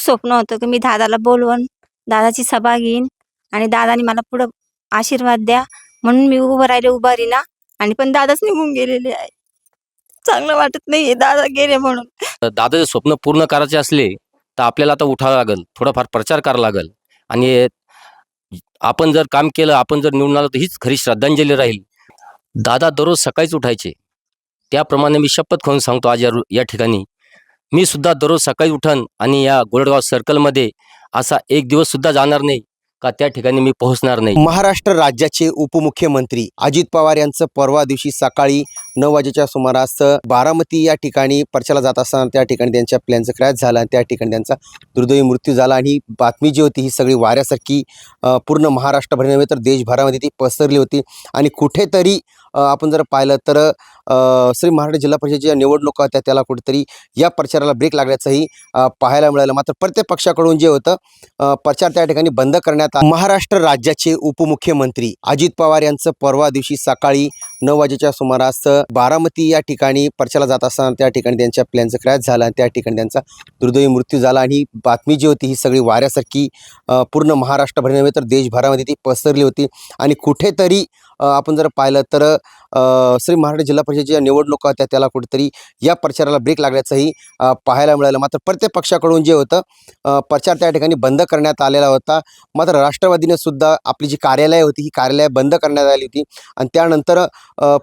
स्वप्न होतं की मी दादाला बोलवून दादाची सभा घेईन आणि दादाने मला पुढं आशीर्वाद द्या. म्हणून मी उभं राहिले उभारीला आणि पण दादाच निघून गेलेले आहे. चांगलं वाटत नाहीये दादा गेले म्हणून. दादाचे स्वप्न पूर्ण करायचे असले तर आपल्याला आता उठावं लागेल थोडाफार प्रचार करावा लागेल. आणि आपण जर काम केलं आपण जर निवडून आलो तर हीच खरी श्रद्धांजली राहील. दादा दररोज सकाळीच उठायचे. त्याप्रमाणे मी शपथ खाऊन सांगतो आज या ठिकाणी. मी सुद्धा दररोज सकाळी उठन आणि या गोरडगाव सर्कलमध्ये असा एक दिवस सुद्धा जाणार नाही का त्या ठिकाणी मी पोहोचणार नाही. महाराष्ट्र राज्याचे उपमुख्यमंत्री अजित पवार यांचं परवा दिवशी सकाळी नऊ वाजेच्या सुमारास बारामती या ठिकाणी प्रचाराला जात असताना त्या ठिकाणी त्यांच्या प्लॅनचं क्रॅश झालं आणि त्या ठिकाणी त्यांचा दुर्दैवी मृत्यू झाला. आणि बातमी जी होती ही सगळी वाऱ्यासारखी पूर्ण महाराष्ट्रभर नव्हे तर देशभरामध्ये ती पसरली होती. आणि कुठेतरी आपण जर पाहिलं तर श्री महाराष्ट्र जिल्हा परिषदेच्या निवडणुका होत्या त्याला कुठेतरी या प्रचाराला ब्रेक लागल्याचंही पाहायला मिळालं. मात्र प्रत्येक पक्षाकडून जे होतं प्रचार त्या ठिकाणी बंद करण्यात आला. महाराष्ट्र राज्याचे उपमुख्यमंत्री अजित पवार यांचं परवा दिवशी सकाळी नऊ वाजेच्या सुमारास बारामती या ठिकाणी पर्चाला जात असताना त्या ठिकाणी त्यांच्या प्लॅनचं क्रॅश झालं आणि त्या ठिकाणी त्यांचा दुर्दैवी मृत्यू झाला. आणि बातमी जी होती ही सगळी वाऱ्यासारखी पूर्ण महाराष्ट्रभर नव्हे तर देशभरामध्ये ती पसरली होती. आणि कुठेतरी आपण जर पाहिलं तर श्री महाराष्ट्र जिल्हा परिषदेच्या निवडणुका होत्या त्याला कुठेतरी या प्रचाराला ब्रेक लागल्याचंही पाहायला मिळालं. मात्र प्रत्येक पक्षाकडून जे होतं प्रचार त्या ठिकाणी बंद करण्यात आलेला होता. मात्र राष्ट्रवादीने सुद्धा आपली जी कार्यालय होती ही कार्यालय बंद करण्यात आली होती आणि त्यानंतर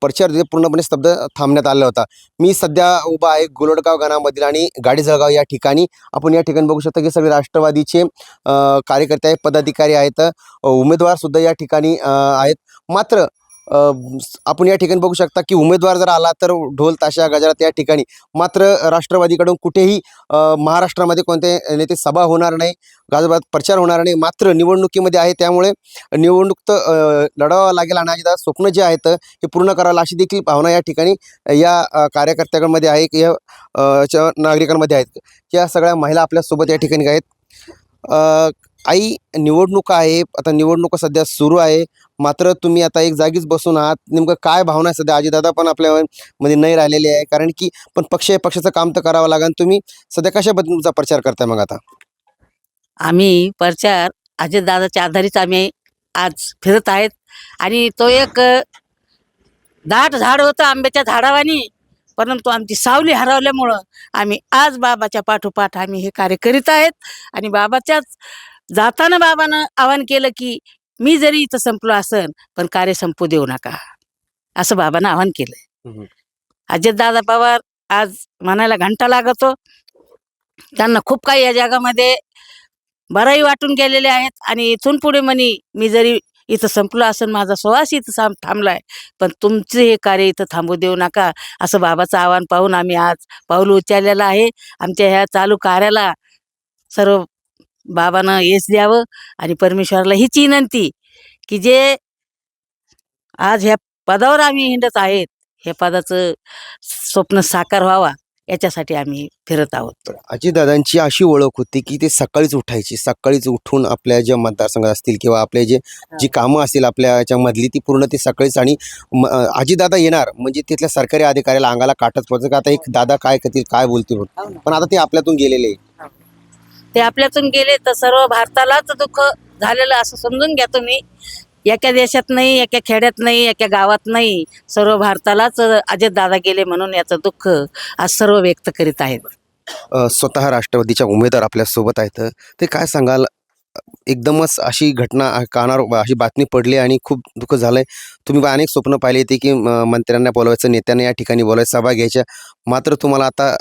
प्रचार तिथे पूर्णपणे स्तब्ध थांबण्यात आला होता. मी सध्या उभा आहे गोलडगाव गाणामधील आणि गाडी जळगाव या ठिकाणी. आपण या ठिकाणी बघू शकतो की सगळे राष्ट्रवादीचे कार्यकर्ते आहेत पदाधिकारी आहेत उमेदवारसुद्धा या ठिकाणी आहेत. मात्र आपण या ठिकाणी बघू शकता की उमेदवार जर आला तर ढोल ताशा गजरात या ठिकाणी. मात्र राष्ट्रवादीकडून कुठेही महाराष्ट्रामध्ये कोणते नेते सभा होणार नाही गाजोबात प्रचार होणार नाही. मात्र निवडणुकीमध्ये आहे त्यामुळे निवडणूक तर अ, लढावं लागेल आणि अजिदा स्वप्न जे आहेत हे पूर्ण करावं अशी देखील भावना या ठिकाणी या कार्यकर्त्यांमध्ये आहे की या च्या नागरिकांमध्ये आहेत. या सगळ्या महिला आपल्यासोबत या ठिकाणी आहेत. आई निवडणूक आहे. आता निवडणुका सध्या सुरू आहे. मात्र तुम्ही आता एक जागीच बसून आहात. नेमकं काय भावना आहे सध्या? आजीदादा पण आपल्या मध्ये नाही राहिलेले आहे. कारण की पण पक्ष आहे पक्षाचं काम तर करावं लागेल. तुम्ही सध्या कशा तुमचा प्रचार करताय मग आता? आम्ही प्रचार अजितदादाच्या आधारीच आम्ही आज फिरत आहेत. आणि तो एक दाट झाड होतं आंब्याच्या झाडावानी. परंतु आमची सावली हरवल्यामुळं आम्ही आज बाबाच्या पाठोपाठ आम्ही हे कार्य करीत आहेत. आणि बाबाच्याच जाताना बाबानं आवाहन केलं की मी जरी इथं संपलो असन पण कार्य संपू देऊ नका. असं बाबानं आवाहन केलं. हम्म. अजितदादा पवार आज म्हणायला घंटा लागतो. त्यांना खूप काही या जगामध्ये बराई वाटून गेलेले आहेत आणि इथून पुढे म्हणी मी जरी इथं संपलो असेल माझा श्वास इथं थांब थांबलाय पण तुमचं हे कार्य इथं थांबू देऊ नका. असं बाबाचं आव्हान पाहून आम्ही आज पाऊल उचललेलं आहे. आमच्या ह्या चालू कार्याला सर्व बाबानं यश द्यावं आणि परमेश्वराला हीच विनंती की जे आज ह्या पदावर आम्ही हिंडत आहेत हे पदाचं स्वप्न साकार व्हावा याच्यासाठी आम्ही फिरत आहोत अजितदादांची अशी ओळख होती की ते सकाळीच उठायची सकाळीच उठून आपल्या ज्या मतदारसंघात असतील किंवा आपले जे जी कामं असतील आपल्या याच्यामधली ती पूर्ण ती सकाळीच आणि अजितदादा येणार म्हणजे तिथल्या सरकारी अधिकाऱ्याला अंगाला काटच पडतं का आता एक दादा काय करतील काय बोलतील म्हणून. पण आता ते आपल्यातून गेलेले आहे. ते आपल्यातून गेले तर सर्व भारतालाच दुःख झालेलं असं समजून घ्या तुम्ही. एका देशात नाही एका खेड्यात नाही एका गावात नाही सर्व भारतालाच अजित दादा गेले म्हणून याचं दुःख आज सर्व व्यक्त करीत आहेत. स्वतः राष्ट्रवादीच्या उमेदवार आपल्यासोबत आहेत. ते काय सांगाल? एकदमच अशी घटना कानावर अशी बातमी पडली आणि खूप दुःख झालंय. तुम्ही अनेक स्वप्न पाहिले होते की मंत्र्यांना बोलवायचं नेत्यांना या ठिकाणी बोलायचं सभा घ्यायच्या. मात्र तुम्हाला आता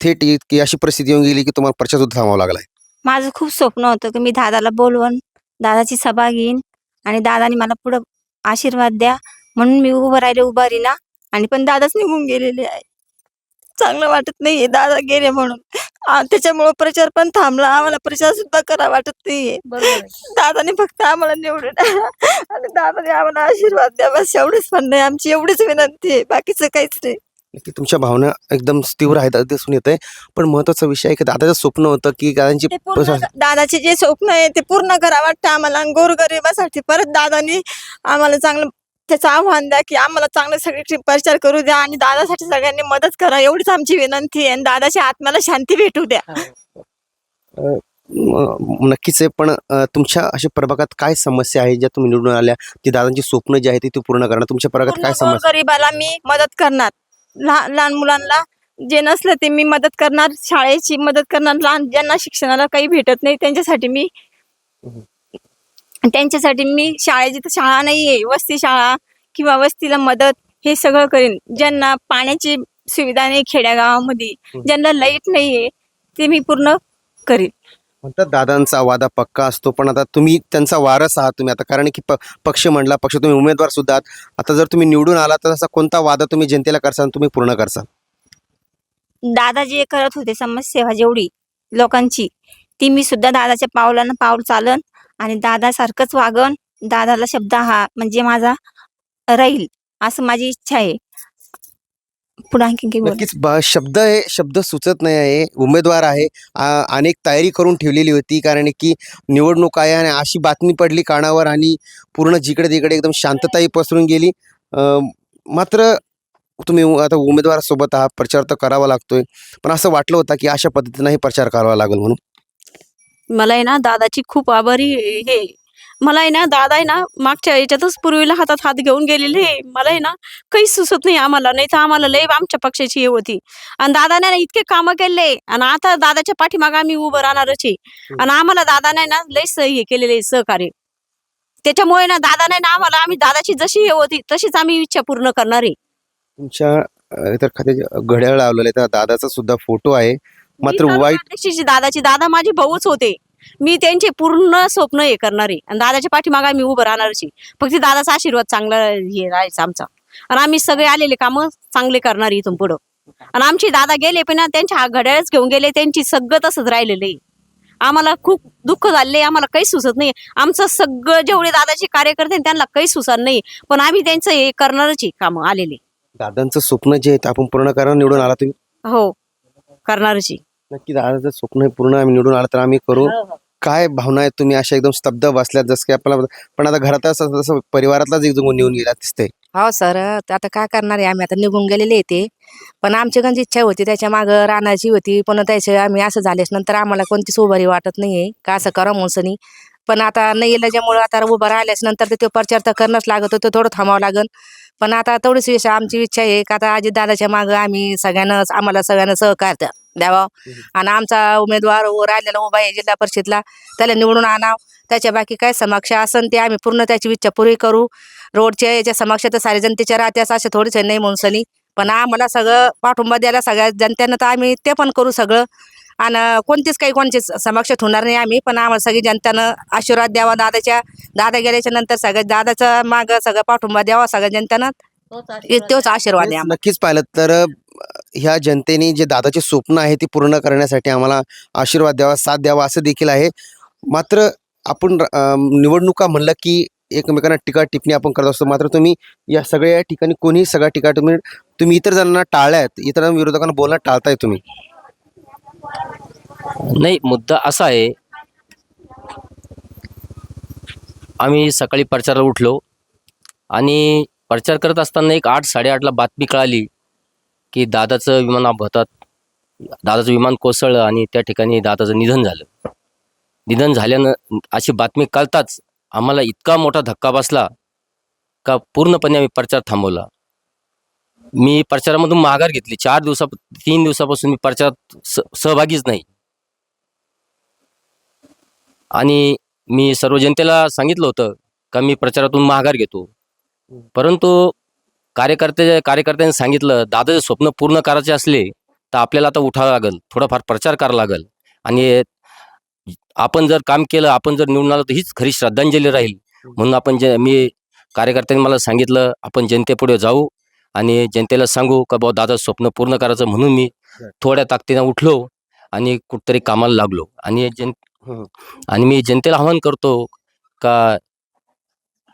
थेट इतकी अशी परिस्थिती येऊन गेली की तुम्हाला प्रचार सुद्धा थांबावा लागलाय. माझं खूप स्वप्न होतं की मी दादाला बोलवून दादाची सभा घेईन आणि दादाने मला पुढं आशीर्वाद द्या. म्हणून मी उभं राहिले उभारीला आणि पण दादाच निघून गेलेले आहे. चांगलं वाटत नाहीये दादा गेले म्हणून. आ, त्याच्यामुळं प्रचार पण थांबला. आम्हाला प्रचार सुद्धा करा वाटत नाहीये. दादाने फक्त आम्हाला निवडून आणि दादाने आम्हाला आशीर्वाद द्या. बस एवढंच म्हणणं आहे. आमची एवढीच विनंती आहे. बाकीचं काहीच नाही. की तुमच्या भावना एकदम तीव्र आहेत असं दिसून येत आहे पण महत्त्वाचा विषय आहे की दादाचं स्वप्न होतं की दादांची ते पूर्ण दादाचे जे स्वप्न आहे ते पूर्ण करा वाटतं आम्हाला. आणि गोरगरिबासाठी परत दादानी आम्हाला चांगलं त्याचं आव्हान द्या की आम्हाला चांगलं सगळी प्रचार करू द्या आणि दादासाठी सगळ्यांनी मदत करा. एवढीच आमची विनंती आहे. आणि दादाच्या आत्म्याला शांती भेटू द्या. म- नक्कीच आहे. पण अ, तुमच्या अशा प्रभागात काय समस्या आहे ज्या तुम्ही निवडून आल्या? ती दादांची स्वप्न जे आहे ते पूर्ण करणार. तुमच्या प्रभागात पूर्ण काय समस्या? गरीबाला मी मदत करणार. लहान लहान मुलांना जे नसलं ते मी मदत करणार शाळेची मदत करणार लहान ज्यांना शिक्षणाला काही भेटत नाही त्यांच्यासाठी मी त्यांच्यासाठी मी शाळे जिथं शाळा नाही आहे वस्ती शाळा किंवा वस्तीला मदत हे सगळं करेन. ज्यांना पाण्याची सुविधा नाही खेड्यागावामध्ये ज्यांना लाइट नाही आहे ते मी पूर्ण करीन. म्हणतात दादांचा वादा पक्का असतो पण आता तुम्ही त्यांचा वारस आहात तुम्ही आता. कारण की प पक्ष म्हणला पक्ष तुम्ही उमेदवार सुद्धा आहात. आता जर तुम्ही निवडून आला तर असा कोणता वादा तुम्ही जनतेला करसाल तुम्ही पूर्ण करसाल? दादा जे करत होते समाजसेवा जेवढी लोकांची ती मी सुद्धा दादाच्या पावलानं पाऊल चालन आणि दादासारखंच वागन. दादाला शब्द हा म्हणजे माझा राहील असं माझी इच्छा आहे. पुढे आणखी काही बोला. नक्कीच. ब- शब्द आहे शब्द सुचत नाही आहे. उमेदवार आहे. आ- अनेक तयारी करून ठेवलेली होती. कारण की निवडणूक आहे आणि अशी बातमी पडली कानावर आणि पूर्ण जिकडे तिकडे एकदम शांतताही पसरून गेली. मात्र तुम्ही उ- आता उमेदवारासोबत हा प्रचार तर करावा लागतोय. पण असं वाटलं होतं की अशा पद्धतीनेही प्रचार करावा लागेल म्हणून. मला आहे ना दादाची खूप आभारी हे मला आहे ना दादा आहे ना मागच्या याच्यातच पूर्वीला हातात हात घेऊन गेलेले मला आहे ना काही सुचत नाही आम्हाला. नाही तर आम्हाला लय आमच्या पक्षाची हे होती. आणि दादाने ना इतके कामं केले. आणि आता दादाच्या पाठीमागे आम्ही उभं राहणारच आहे. आणि आम्हाला दादाने ना लय स- हे केलेले सहकार्य. त्याच्यामुळे ना दादाने ना आम्हाला आम्ही दादाची जशी हे होती तशीच आम्ही इच्छा पूर्ण करणार आहे. तुमच्या घड्याळ लावलेलं आहे दादाचा सुद्धा फोटो आहे. मात्र वाईट दादाची दादा माझे भाऊच होते. मी त्यांचे पूर्ण स्वप्न हे करणार आहे. आणि दादाच्या पाठीमागे आम्ही उभं राहणारच आहे. फक्त दादाचा आशीर्वाद चांगला हे राहायचा आमचा. आणि आम्ही सगळे आलेले कामं चांगले करणार इथून पुढं. आणि आमचे दादा गेले पण त्यांच्या हा घड्याळच घेऊन गेले त्यांची सगळं तसंच राहिलेलं आहे. आम्हाला खूप दुःख झाले आम्हाला काही सुचत नाही. आमचं सगळं जेवढे दादाचे कार्यकर्ते आहेत, त्यांना काही सुचत नाही. पण आम्ही त्यांचं हे करणारच कामं आलेले. दादांचं स्वप्न जे आहे आपण पूर्ण करा निवडून आला तुम्ही. हो करणारच नक्की दादाचं स्वप्न हे पूर्ण आम्ही निवडून आलं तर आम्ही करू. काय भावना आहेत तुम्ही अशा एकदम स्तब्ध बसल्यात जसं की आपल्याला पण आता घरात असं परिवारातलाच एक निघून गेला दिसतंय. हो सर. आता काय करणार आहे? आम्ही आता निघून गेलेले ते. पण आमची गंज इच्छा होती त्याच्या मागं राहण्याची होती पण त्याचे आम्ही असं झाल्यास नंतर आम्हाला कोणतीच उभारी वाटत नाहीये. का असं करा मुसनी. पण आता नाही त्याच्यामुळे आता उभं राहिल्यास नंतर ते प्रचार तर करणंच लागत होतं थोडं थांबावं लागन. पण आता तेवढीच विषय आमची इच्छा आहे का आता अजित दादाच्या मागं आम्ही सगळ्यांना आम्हाला सगळ्यांना सहकार्य द्यावा. आणि आमचा उमेदवार राहिलेला उभा आहे जिल्हा परिषदला त्याला निवडून आणावं. त्याच्या बाकी काय समक्ष असन ते आम्ही पूर्ण त्याची इच्छा पुरी करू. रोडच्या याच्या समक्ष तर सारे जनतेच्या राहत्यास असे थोडेच नाही म्हणून पण आम्हाला सगळं पाठिंबा द्यायला सगळ्या जनतेनं तर आम्ही ते पण करू सगळं. आणि कोणतीच काही कोणची समक्ष ठेवणार नाही आम्ही. पण आम्हाला सगळी जनतेनं आशीर्वाद द्यावा. दादाच्या दादा गेल्याच्यानंतर सगळ्या दादाचा माग सगळं पाठिंबा द्यावा सगळ्या जनतेनं. तोच आशीर्वाद आहे. नक्कीच पाहिलं तर ह्या जनतेने जे दादाचे स्वप्न आहे ते पूर्ण करण्यासाठी आम्हाला आशीर्वाद द्यावा साथ द्यावा असं देखील आहे. मात्र आपण निवडणुका म्हणलं की एकमेकांना टीका टिप्पणी आपण करत असतो. मात्र तुम्ही या सगळ्या ठिकाणी कोणी सगळ्या ठिकाणी तुम्ही तुम्ही इतर जणांना टाळ्यात इतर विरोधकांना बोलणं टाळताय तुम्ही. नाही मुद्दा असा आहे आम्ही सकाळी प्रचाराला उठलो आणि प्रचार करत असताना एक आठ साडेआठला बातमी कळाली की दादाचं विमान अपघातात दादाचं विमान कोसळलं आणि त्या ठिकाणी दादाचं निधन झालं. निधन झाल्यानं अशी बातमी कळताच आम्हाला इतका मोठा धक्का बसला का पूर्णपणे आम्ही प्रचार थांबवला. मी प्रचारामधून माघार घेतली. चार दिवसा तीन दिवसापासून मी प्रचारात स सहभागीच नाही. आणि मी सर्व जनतेला सांगितलं होतं का मी प्रचारातून माघार घेतो. परंतु कार्यकर्ते कार्यकर्त्यांनी सांगितलं दादाचे स्वप्न पूर्ण करायचे असले तर आपल्याला आता उठावं लागेल थोडाफार प्रचार करावा लागेल. आणि आपण जर काम केलं आपण जर निवडून आलो तर हीच खरी श्रद्धांजली राहील. म्हणून आपण जे मी कार्यकर्त्यांनी मला सांगितलं आपण जनतेपुढे जाऊ आणि जनतेला सांगू का बाबा दादा स्वप्न पूर्ण करायचं? म्हणून मी थोड्या ताकदीनं उठलो आणि कुठतरी कामाला लागलो. आणि जन. आणि मी जनतेला आवाहन करतो का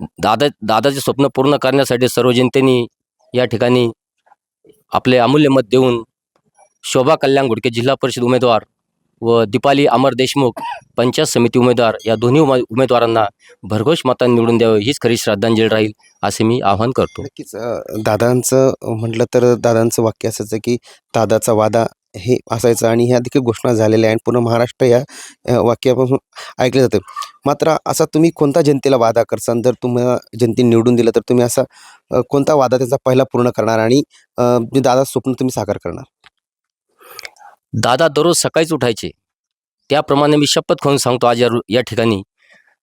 दादा दादाचे स्वप्न पूर्ण करण्यासाठी सर्व जनतेने या ठिकाणी आपले अमूल्य मत देऊन शोभा कल्याण गुडके जिल्हा परिषद उमेदवार व दीपाली अमर देशमुख पंचायत समिती उमेदवार या दोन्ही उमे उमेदवारांना भरघोष मतांनी निवडून द्यावं हीच खरी श्रद्धांजली राहील असे मी आवाहन करतो. नक्कीच दादांचं म्हटलं तर दादांचं वाक्य असंच आहे की दादाचा वादा हे असायचं आणि ह्या देखील घोषणा झालेल्या आहे आणि पूर्ण महाराष्ट्र या वाक्यापासून ऐकलं जातं. मात्र असा तुम्ही कोणता जनतेला वादा करसान? जर तुम्हाला जनतेने निवडून दिलं तर तुम्ही असा कोणता वादा त्याचा पहिला पूर्ण करणार आणि दादा स्वप्न तुम्ही साकार करणार? दादा दररोज सकाळीच उठायचे. त्याप्रमाणे मी शपथ खाऊन सांगतो आज या या ठिकाणी.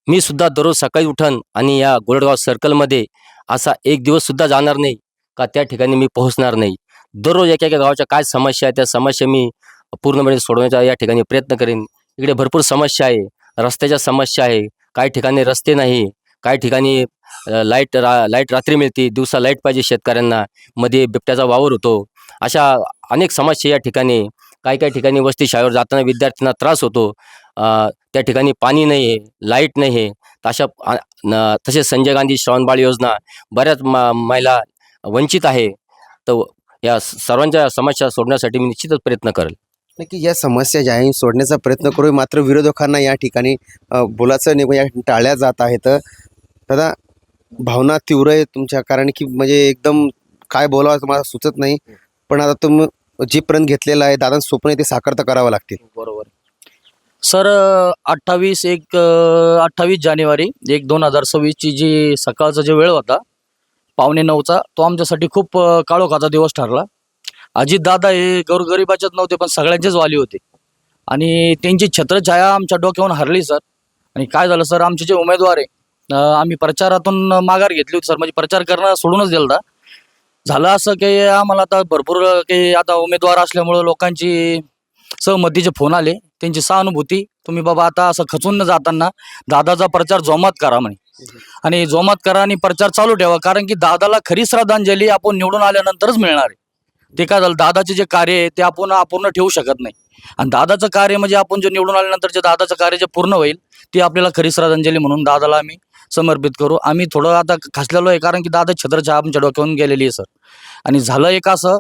मी सुद्धा दररोज सकाळी उठन आणि या गोरडगाव सर्कलमध्ये असा एक दिवस सुद्धा जाणार नाही का त्या ठिकाणी मी पोहोचणार नाही. दररोज एका एका गावाच्या काय समस्या आहे त्या समस्या मी पूर्णपणे सोडवण्याचा या ठिकाणी प्रयत्न करेन. इकडे भरपूर समस्या आहे. रस्त्याच्या समस्या आहे. काही ठिकाणी रस्ते नाही. काही ठिकाणी लाइट रा लाइट रात्री मिळते. दिवसा लाइट पाहिजे शेतकऱ्यांना. मध्ये बिबट्याचा वावर होतो. अशा अनेक समस्या या ठिकाणी काही काही ठिकाणी वस्ती शाळेवर जाताना विद्यार्थ्यांना त्रास होतो. त्या ठिकाणी पाणी नाही आहे लाइट नाही आहे. तशा अशा न- तसेच संजय गांधी श्रावणबाळ योजना बऱ्याच मा महिला वंचित आहे. तर या सर्वांच्या समस्या सोडण्यासाठी मी निश्चितच प्रयत्न करेल. नक्की या समस्या ज्या आहे सोडण्याचा प्रयत्न करू मात्र विरोधकांना या ठिकाणी बोलायचं नाही या टाळल्या जात आहेत. दादा भावना तीव्र आहे तुमच्या कारण की म्हणजे एकदम काय बोलावं तुम्हाला सुचत नाही. पण आता तुम जे प्रण घेतलेलं आहे दादा स्वप्न आहे ते साकार तर करावं लागतील. बरोबर. सर अठ्ठावीस एक अठ्ठावीस जानेवारी एक दोन हजार सव्वीसची जी सकाळचा जे वेळ होता पावणे नऊचा. तो आमच्यासाठी खूप काळोखाचा दिवस ठरला. अजितदादा हे गोरगरिबाच्याच नव्हते पण सगळ्यांचेच वाली होते. आणि त्यांची छत्रछाया आमच्या डोक्यावरून हरली सर. आणि काय झालं सर आमचे जे उमेदवार आहे आम्ही प्रचारातून माघार घेतली होती सर. म्हणजे प्रचार करणं सोडूनच दिला होता. झालं असं की आम्हाला आता भरपूर काही आता उमेदवार असल्यामुळं लोकांची सहमतीचे फोन आले. त्यांची सहानुभूती तुम्ही बाबा आता असं खचून न जाताना दादाचा प्रचार जोमात करा म्हणे. आणि जोमात करा आणि प्रचार चालू ठेवा कारण की दादाला खरी श्रद्धांजली आपण निवडून आल्यानंतरच मिळणार आहे. ते काय झालं दादाचे जे कार्य आहे ते आपण अपूर्ण ठेवू शकत नाही. आणि दादाचं कार्य म्हणजे आपण जे निवडून आल्यानंतर जे दादाचं कार्य जे पूर्ण होईल ते आपल्याला खरी श्रद्धांजली म्हणून दादाला आम्ही समर्पित करू. आम्ही थोडं आता खसलेलो आहे कारण की दादा छत्रछा आमच्या डोक्यावरून गेलेली आहे सर. आणि झालं एक असं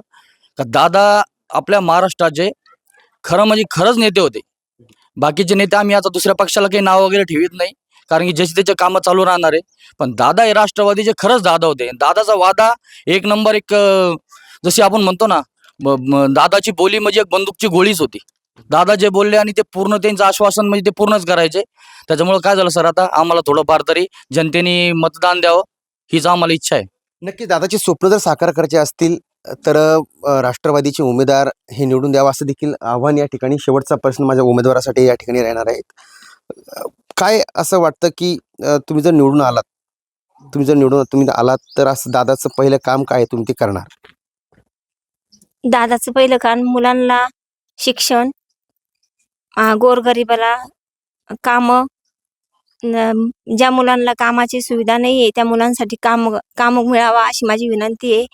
का दादा आपल्या महाराष्ट्राचे खरं म्हणजे खरंच नेते होते. बाकीचे नेते आम्ही आता दुसऱ्या पक्षाला काही नाव वगैरे ठेवीत नाही. कारण की जशी त्याचे कामं चालू राहणार आहे. पण दादा हे राष्ट्रवादीचे खरंच दादा होते. दादाचा वादा एक नंबर एक जशी आपण म्हणतो ना दादाची बोली म्हणजे एक बंदूकची गोळीच होती. दादा जे बोलले आणि ते पूर्ण त्यांचं आश्वासन म्हणजे ते पूर्णच करायचे. त्याच्यामुळे काय झालं सर आता? आम्हाला थोडंफार तरी जनतेने मतदान द्यावं. हीच आम्हाला इच्छा आहे. नक्की दादाची स्वप्न जर साकार करायचे असतील तर राष्ट्रवादीचे उमेदवार हे निवडून द्यावं असं देखील आव्हान या ठिकाणी शेवटचा प्रश्न माझ्या उमेदवारासाठी या ठिकाणी राहणार आहेत. काय असं वाटतं की तुम्ही जर निवडून आलात तुम्ही जर निवडून तुम्ही आलात तर असं दादाचं पहिलं काम काय तुम्ही ते करणार? दादाचं पहिलं काम मुलांना शिक्षण गोरगरिबाला कामं ज्या मुलांना कामाची सुविधा नाही आहे त्या मुलांसाठी काम काम मिळावा अशी माझी विनंती आहे.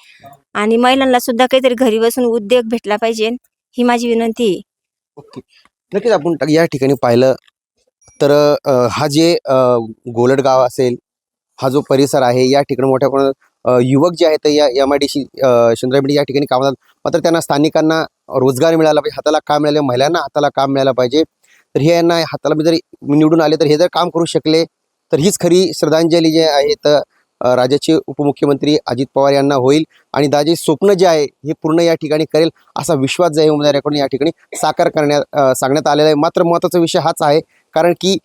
आणि महिलांना सुद्धा काहीतरी घरी बसून उद्योग भेटला पाहिजे ही माझी विनंती आहे. नक्कीच आपण या ठिकाणी पाहिलं तर हा जे गोलडगाव असेल हा जो परिसर आहे या ठिकाणी मोठ्या प्रमाणात युवक जे आहेत या M I D C Chandrabidi या ठिकाणी कामात मात्र त्यांना स्थानिकांना रोजगार मिळाला पाहिजे हाताला काम मिळाले महिलांना हाताला काम मिळालं पाहिजे. तर हे यांना हाताला मी जर निवडून आले तर हे जर काम करू शकले तर हीच खरी श्रद्धांजली जे आहे तर राज्याचे उपमुख्यमंत्री अजित पवार यांना होईल. आणि दाजे स्वप्न जे आहे हे पूर्ण या ठिकाणी करेल असा विश्वास जे आहे उमेदवाराकडून या ठिकाणी साकार करण्यात सांगण्यात आलेला आहे. मात्र महत्त्वाचा विषय हाच आहे कारण की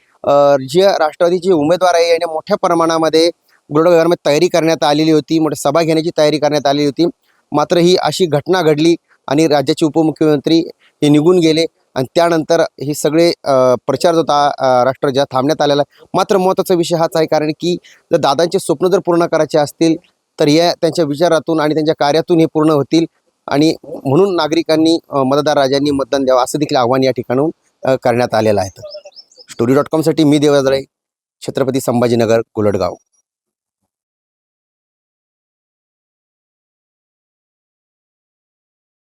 जे राष्ट्रवादीचे उमेदवार आहे याने मोठ्या प्रमाणामध्ये गुरुडगावमध्ये तयारी करण्यात आलेली होती मोठी सभा घेण्याची तयारी करण्यात आली होती. मात्र ही अशी घटना घडली आणि राज्याचे उपमुख्यमंत्री हे निघून गेले आणि त्यानंतर हे सगळे प्रचार जो होता राष्ट्र राष्ट्रवादीचा थांबण्यात आलेला आहे. मात्र महत्त्वाचा विषय हाच आहे कारण की जर दादांचे स्वप्न जर पूर्ण करायचे असतील तर या त्यांच्या विचारातून आणि त्यांच्या कार्यातून हे पूर्ण होतील आणि म्हणून नागरिकांनी मतदार राजांनी मतदान द्यावं असं देखील आव्हान या ठिकाणून करण्यात आलेलं आहे. स्टोरी डॉट कॉमसाठी मी देवराज राय छत्रपती संभाजीनगर गोलडगाव